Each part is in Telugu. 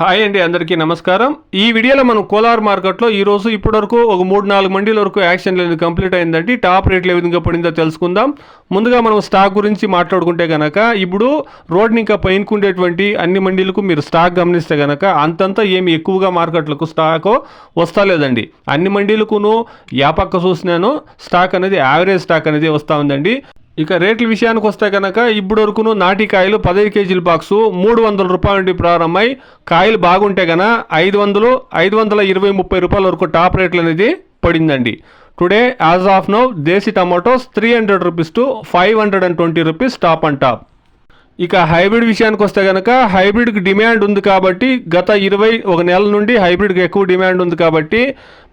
హాయ్ అండి అందరికీ నమస్కారం. ఈ వీడియోలో మనం కోలార్ మార్కెట్లో ఈరోజు ఇప్పటి ఇప్పటివరకు ఒక మూడు నాలుగు మండీల వరకు యాక్షన్ అనేది కంప్లీట్ అయిందండి. టాప్ రేట్లు ఏ విధంగా పడిందో తెలుసుకుందాం. ముందుగా మనం స్టాక్ గురించి మాట్లాడుకుంటే కనుక ఇప్పుడు రోడ్ని ఇంకా పైనకుండేటువంటి అన్ని మండీలకు మీరు స్టాక్ గమనిస్తే కనుక అంతంత ఏమి ఎక్కువగా మార్కెట్లకు స్టాక్ వస్తలేదండి. అన్ని మండీలకును యాపక్క చూసినాను స్టాక్ అనేది యావరేజ్ స్టాక్ అనేది వస్తూ ఉందండి. ఇక రేట్ల విషయానికి వస్తే కనుక ఇప్పుడు వరకును నాటి కాయలు పదహైదు కేజీల బాక్సు మూడు వందల రూపాయల నుండి ప్రారంభమై కాయలు బాగుంటే గన ఐదు వందలు ఐదు వందల ఇరవై ముప్పై రూపాయల వరకు టాప్ రేట్లు అనేది పడిందండి. Today as of now desi tomatoes three hundred rupees to five hundred and twenty rupees top and top. ఇక హైబ్రిడ్ విషయానికి వస్తే కనుక హైబ్రిడ్కి డిమాండ్ ఉంది కాబట్టి గత ఇరవై ఒక నెల నుండి హైబ్రిడ్కి ఎక్కువ డిమాండ్ ఉంది కాబట్టి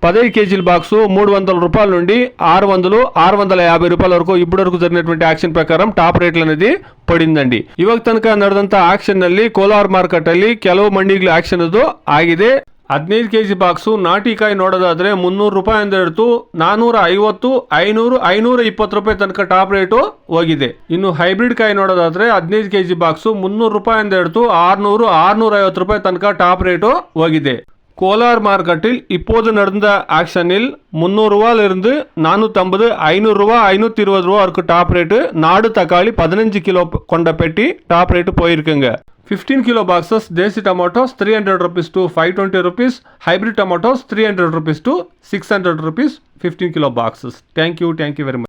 పదహైదు కేజీల బాక్సు మూడు వందల రూపాయల నుండి ఆరు వందలు ఆరు వందల యాభై రూపాయల వరకు ఇప్పటి వరకు జరిగినటువంటి యాక్షన్ ప్రకారం ಟಾಪ್ ರೇಟ್ అనేది ಪಡಿಂದಂಡಿ ಇವಾಗ ತನಕ ನಡೆದಂತ ಆಕ್ಷನ್ ನಲ್ಲಿ ಕೋಲಾರ್ ಮಾರ್ಕೆಟ್ ಅಲ್ಲಿ ಕೆಲವು ಮಂಡಿಗಳ ಆಕ್ಷನ್ ಅದು ಆಗಿದೆ ಹದಿನೈದು ಕೆ ಜಿ ಬಾಕ್ಸು ನಾಟಿಕಾಯಿ ನೋಡೋದಾದ್ರೆ ಮುನ್ನೂರು ರೂಪಾಯಿಂದ ಹಿಡಿದು ನಾನೂರ ಐವತ್ತು ಐನೂರು ಐನೂರ ಇಪ್ಪತ್ತು ರೂಪಾಯಿ ತನಕ ಟಾಪ್ ರೇಟು ಹೋಗಿದೆ ಇನ್ನು ಹೈಬ್ರಿಡ್ ಕಾಯಿ ನೋಡೋದಾದ್ರೆ ಹದಿನೈದು ಕೆ ಜಿ ಬಾಕ್ಸು ಮುನ್ನೂರು ರೂಪಾಯಿಂದ ಹಿಡಿದು ಆರ್ನೂರು ಆರ್ನೂರ ಐವತ್ತು ರೂಪಾಯಿ ತನಕ ಟಾಪ್ ರೇಟು ಹೋಗಿದೆ கோலார் மார்க்கெட்டில் இப்போது நடந்த ஆக்ஷனில் முந்நூறுரூவாலிருந்து நானூற்றம்பது ஐநூறுரூவா ஐநூற்றி இருபது ரூபா இருக்கு டாப் ரேட்டு நாடு தக்காளி பதினஞ்சு கிலோ கொண்ட பெட்டி top rate போயிருக்குங்க 15 kilo boxes desi tomatoes 300 rupees to 520 rupees hybrid tomatoes 300 rupees to 600 rupees 15 kilo boxes. Thank you thank you very much.